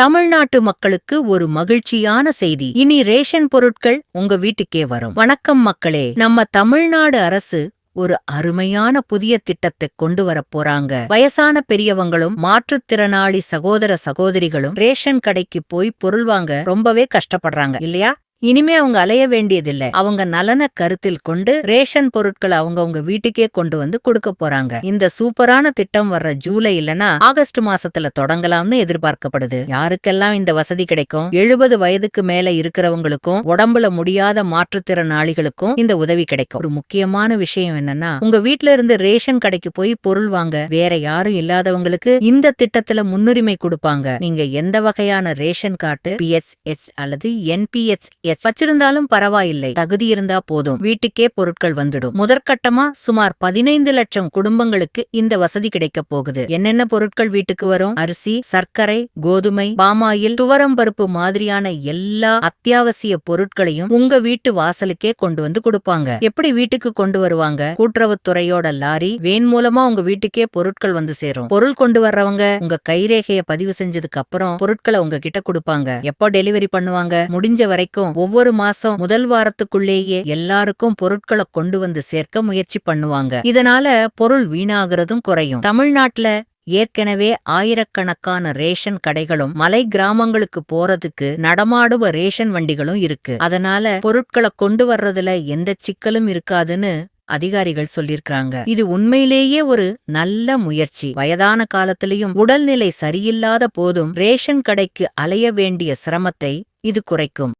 தமிழ்நாட்டு மக்களுக்கு ஒரு மகிழ்ச்சியான செய்தி. இனி ரேஷன் பொருட்கள் உங்க வீட்டுக்கே வரும். வணக்கம் மக்களே. நம்ம தமிழ்நாடு அரசு ஒரு அருமையான புதிய திட்டத்தை கொண்டு வரப் போறாங்க. வயசான பெரியவங்களும் மாற்றுத்திறனாளி சகோதர சகோதரிகளும் ரேஷன் கடைக்கு போய் பொருள் வாங்க ரொம்பவே கஷ்டப்படுறாங்க. இல்லையா? இனிமே அவங்க அலைய வேண்டியதில்ல. அவங்க நலன கருத்தில் கொண்டு ரேஷன் பொருட்களை அவங்கவங்க வீட்டுக்கே கொண்டு வந்து கொடுக்க போறாங்க. இந்த சூப்பரான திட்டம் வர்ற ஜூலை இல்லனா ஆகஸ்ட் மாசத்துல தொடங்கலாம்னு எதிர்பார்க்கப்படுது. யாருக்கெல்லாம் இந்த வசதி கிடைக்கும்? எழுபது வயதுக்கு மேல இருக்கிறவங்களுக்கும் உடம்புல முடியாத மாற்றுத்திறனாளிகளுக்கும் இந்த உதவி கிடைக்கும். ஒரு முக்கியமான விஷயம் என்னன்னா உங்க வீட்ல இருந்து ரேஷன் கடைக்கு போய் பொருள் வாங்க. வேற யாரும் இல்லாதவங்களுக்கு இந்த திட்டத்துல முன்னுரிமை கொடுப்பாங்க. நீங்க எந்த வகையான ரேஷன் கார்டு பிஎச்எச் அல்லது என்பிஎச் எஸ். வச்சிருந்தாலும் பரவாயில்லை. தகுதி இருந்தா போதும். வீட்டுக்கே பொருட்கள் வந்துடும். முதற்கட்டமா சுமார் பதினைந்து லட்சம் குடும்பங்களுக்கு இந்த வசதி கிடைக்க போகுது. என்னென்ன பொருட்கள் வீட்டுக்கு வரும்? அரிசி சர்க்கரை கோதுமை பாமாயில் துவரம் பருப்பு மாதிரியான எல்லா அத்தியாவசிய பொருட்களையும் உங்க வீட்டு வாசலுக்கே கொண்டு வந்து கொடுப்பாங்க. எப்படி வீட்டுக்கு கொண்டு வருவாங்க? கூட்டுறவுத்துறையோட லாரி வேன் மூலமா உங்க வீட்டுக்கே பொருட்கள் வந்து சேரும். பொருள் கொண்டு வர்றவங்க உங்க கைரேகைய பதிவு செஞ்சதுக்கு அப்புறம் பொருட்களை உங்ககிட்ட கொடுப்பாங்க. எப்போ டெலிவரி பண்ணுவாங்க? முடிஞ்ச வரைக்கும் ஒவ்வொரு மாசம் முதல் வாரத்துக்குள்ளேயே எல்லாருக்கும் பொருட்களை கொண்டு வந்து சேர்க்க முயற்சி பண்ணுவாங்க. இதனால பொருள் வீணாகிறதும் குறையும். தமிழ்நாட்டுல ஏற்கனவே ஆயிரக்கணக்கான ரேஷன் கடைகளும் மலை கிராமங்களுக்கு போறதுக்கு நடமாடுவ ரேஷன் வண்டிகளும் இருக்கு. அதனால பொருட்களை கொண்டு வர்றதுல எந்த சிக்கலும் இருக்காதுன்னு அதிகாரிகள் சொல்லிருக்காங்க இது உண்மையிலேயே ஒரு நல்ல முயற்சி. வயதான காலத்திலையும் உடல்நிலை சரியில்லாத போதும் ரேஷன் கடைக்கு அலைய வேண்டிய சிரமத்தை இது குறைக்கும்.